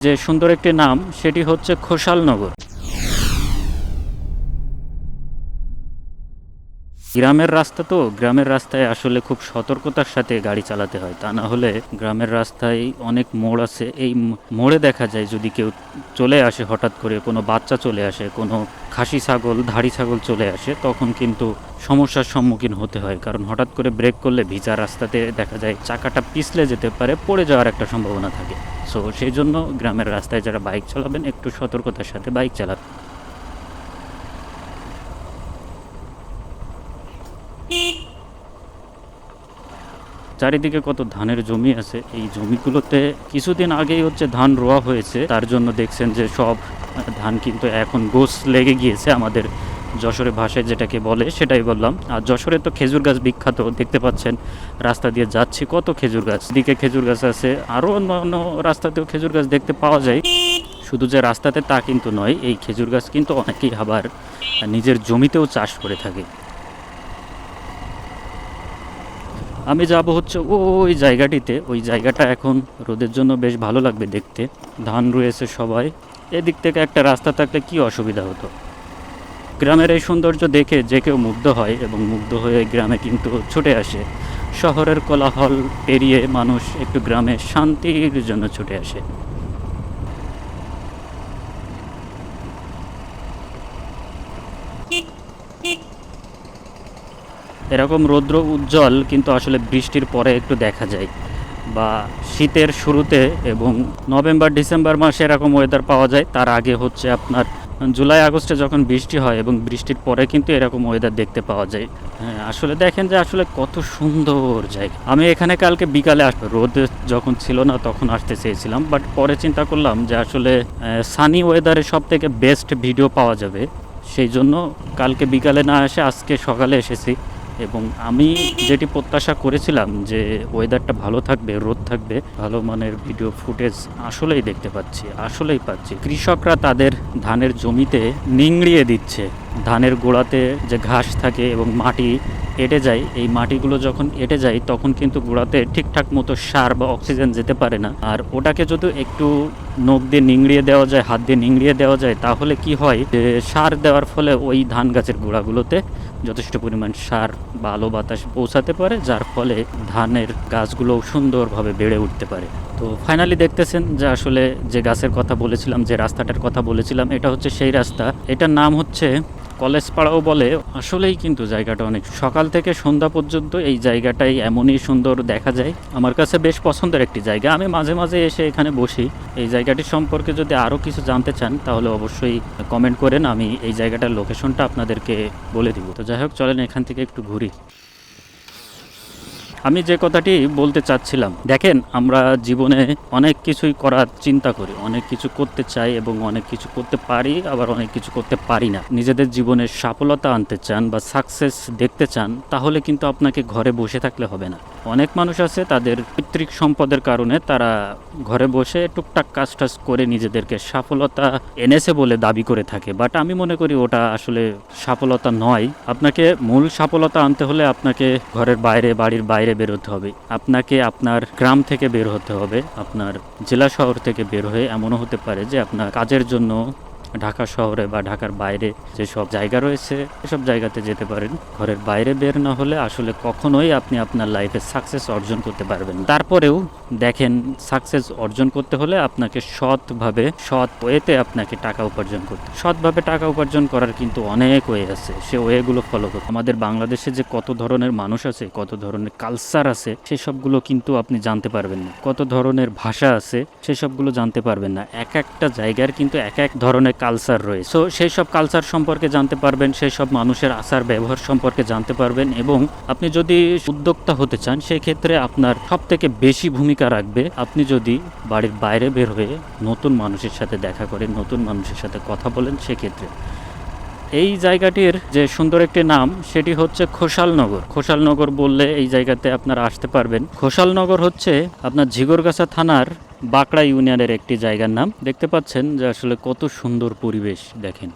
যে সুন্দর একটি নাম সেটি হচ্ছে খোসালনগর গ্রামের রাস্তা তো, গ্রামের রাস্তায় আসলে খুব সতর্কতার সাথে গাড়ি চালাতে হয়। তা না হলে গ্রামের রাস্তায় অনেক মোড় আছে, এই মোড়ে দেখা যায় যদি কেউ চলে আসে হঠাৎ করে, কোনো বাচ্চা চলে আসে, কোনো খাসি ছাগল, ধাড়ি ছাগল চলে আসে, তখন কিন্তু সমস্যার সম্মুখীন হতে হয়। কারণ হঠাৎ করে ব্রেক করলে ভিজা রাস্তাতে দেখা যায় চাকাটা পিছলে যেতে পারে, পড়ে যাওয়ার একটা সম্ভাবনা থাকে। সো সেই জন্য গ্রামের রাস্তায় যারা বাইক চালাবেন, একটু সতর্কতার সাথে বাইক চালাবেন। চারিদিকে কত ধানের জমি আছে, এই জমিগুলোতে কিছুদিন আগেই হচ্ছে ধান রোয়া হয়েছে। তার জন্য দেখছেন যে সব ধান কিন্তু এখন গোস লেগে গিয়েছে আমাদের যশোরে ভাষায় যেটাকে বলে, সেটাই বললাম। আর যশোরে তো খেজুর গাছ বিখ্যাত, দেখতে পাচ্ছেন, রাস্তা দিয়ে যাচ্ছি কত খেজুর গাছ। দিকে খেজুর গাছ আছে আরও অন্য অন্য রাস্তাতেও খেজুর গাছ দেখতে পাওয়া যায়। শুধু যে রাস্তাতে তা কিন্তু নয়, এই খেজুর গাছ কিন্তু অনেকেই আবার নিজের জমিতেও চাষ করে থাকে। আমি যাব হচ্ছে ওই জায়গাটিতে, ওই জায়গাটা এখন রোদের জন্য বেশ ভালো লাগবে দেখতে। ধান রয়েছে সবাই। এদিক থেকে একটা রাস্তা থাকলে কি অসুবিধা হতো? গ্রামের এই সৌন্দর্য দেখে যে কেউ মুগ্ধ হয় এবং মুগ্ধ হয়ে গ্রামে কিন্তু ছুটে আসে। শহরের কোলাহল পেরিয়ে মানুষ একটু গ্রামে শান্তির জন্য ছুটে আসে। এরকম রৌদ্র উজ্জ্বল, কিন্তু আসলে বৃষ্টির পরে একটু দেখা যায়। বা শীতের শুরুতে এবং নভেম্বর, ডিসেম্বর মাসে এরকম ওয়েদার পাওয়া যায়। তার আগে হচ্ছে আপনার জুলাই, আগস্টে যখন বৃষ্টি হয় এবং বৃষ্টির পরে কিন্তু এরকম ওয়েদার দেখতে পাওয়া যায়। হ্যাঁ আসলে দেখেন যে আসলে কত সুন্দর জায়গা। আমি এখানে কালকে বিকালে আস রোদ যখন ছিল না তখন আসতে চেয়েছিলাম বাট পরে চিন্তা করলাম যে আসলে সানি ওয়েদারে সব থেকে বেস্ট ভিডিও পাওয়া যাবে। সেই জন্য কালকে বিকালে না এসে আজকে সকালে এসেছি। এবং আমি যেটি প্রত্যাশা করেছিলাম যে ওয়েদারটা ভালো থাকবে, রোদ থাকবে, ভালো মানের ভিডিও ফুটেজ আসলেই দেখতে পাচ্ছি, আসলেই পাচ্ছি। কৃষকরা তাদের ধানের জমিতে নিংড়িয়ে দিচ্ছে। ধানের গোড়াতে যে ঘাস থাকে এবং মাটি এঁটে যায়, এই মাটিগুলো যখন এঁটে যায়, তখন কিন্তু গোড়াতে ঠিকঠাক মতো সার বা অক্সিজেন যেতে পারে না। আর ওটাকে যদি একটু নখ দিয়ে নিংড়িয়ে দেওয়া যায়, হাত দিয়ে নিংড়িয়ে দেওয়া যায়, তাহলে কি হয় যে সার দেওয়ার ফলে ওই ধান গাছের গোড়াগুলোতে যথেষ্ট পরিমাণ সার বা আলো বাতাস পৌঁছাতে পারে, যার ফলে ধানের গাছগুলো সুন্দরভাবে বেড়ে উঠতে পারে। তো ফাইনালি দেখতেছেন যে আসলে যে গাছের কথা বলেছিলাম, যে রাস্তাটার কথা বলেছিলাম, এটা হচ্ছে সেই রাস্তা। এটার নাম হচ্ছে কলেজ পাড়াও বলে, আসলেই কিন্তু জায়গাটা অনেক। সকাল থেকে সন্ধ্যা পর্যন্ত এই জায়গাটাই এমনই সুন্দর দেখা যায়। আমার কাছে বেশ পছন্দের একটি জায়গা। আমি মাঝে মাঝে এসে এখানে বসি। এই জায়গাটি সম্পর্কে যদি আরও কিছু জানতে চান, তাহলে অবশ্যই কমেন্ট করেন। আমি এই জায়গাটার লোকেশনটা আপনাদেরকে বলে দিব। তো যাই হোক, চলেন এখান থেকে একটু ঘুরি। আমি যে কথাটি বলতে চাচ্ছিলাম, দেখেন আমরা জীবনে অনেক কিছুই করার চিন্তা করি, অনেক কিছু করতে চাই এবং অনেক কিছু করতে পারি, আবার অনেক কিছু করতে পারি না। নিজেদের জীবনে সফলতা আনতে চান বা সাকসেস দেখতে চান, তাহলে কিন্তু আপনাকে ঘরে বসে থাকলে হবে না। অনেক মানুষ আছে, তাদের পিতৃক সম্পদের কারণে তারা ঘরে বসে টুকটাক কাজ টাজ করে নিজেদেরকে সফলতা এনেছে বলে দাবি করে থাকে। বাট আমি মনে করি ওটা আসলে সফলতা নয়। আপনাকে মূল সফলতা আনতে হলে আপনাকে ঘরের বাইরে, বাড়ির বাইরে বেরোতে হবে। আপনাকে আপনার গ্রাম থেকে বের হতে হবে। আপনার জেলা শহর থেকে বের হয়ে এমনও হতে পারে যে আপনার কাজের জন্য ঢাকা শহরে বা ঢাকার বাইরে যেসব জায়গা রয়েছে, এসব জায়গাতে যেতে পারেন। ঘরের বাইরে বের না হলে আসলে কখনোই আপনি আপনার লাইফে সাকসেস অর্জন করতে পারবেন তারপরেও দেখেন সাকসেস অর্জন করতে হলে আপনাকে সৎভাবে, সৎ ওয়েতে আপনাকে টাকা উপার্জন করতে সৎভাবে টাকা উপার্জন করার কিন্তু অনেক ওয়ে আছে। সে ওয়েগুলো ফলো করতে আমাদের বাংলাদেশে যে কত ধরনের মানুষ আছে, কত ধরনের কালচার আছে সেসবগুলো কিন্তু আপনি জানতে পারবেন না। কত ধরনের ভাষা আছে সেসবগুলো জানতে পারবেন না। এক একটা জায়গার কিন্তু এক এক ধরনের কালচার রয়েছে। সো সেই সব কালচার সম্পর্কে জানতে পারবেন সেই সব মানুষের আচার ব্যবহার সম্পর্কে জানতে পারবেন এবং আপনি যদি উদ্যোক্তা হতে চান সেই ক্ষেত্রে আপনার সব থেকে বেশি ভূমিকা রাখবে আপনি যদি বাড়ির বাইরে বের হয়ে নতুন মানুষের সাথে দেখা করেন নতুন মানুষের সাথে কথা বলেন, সেক্ষেত্রে। এই জায়গাটির যে সুন্দর একটি নাম, সেটি হচ্ছে খোসালনগর খোসালনগর বললে এই জায়গাতে আপনারা আসতে পারবেন। খোসালনগর হচ্ছে আপনার ঝিগরগাছা থানার বাঁকড়া ইউনিয়নের একটি জায়গার নাম। দেখতে পাচ্ছেন যে আসলে কত সুন্দর পরিবেশ দেখেন।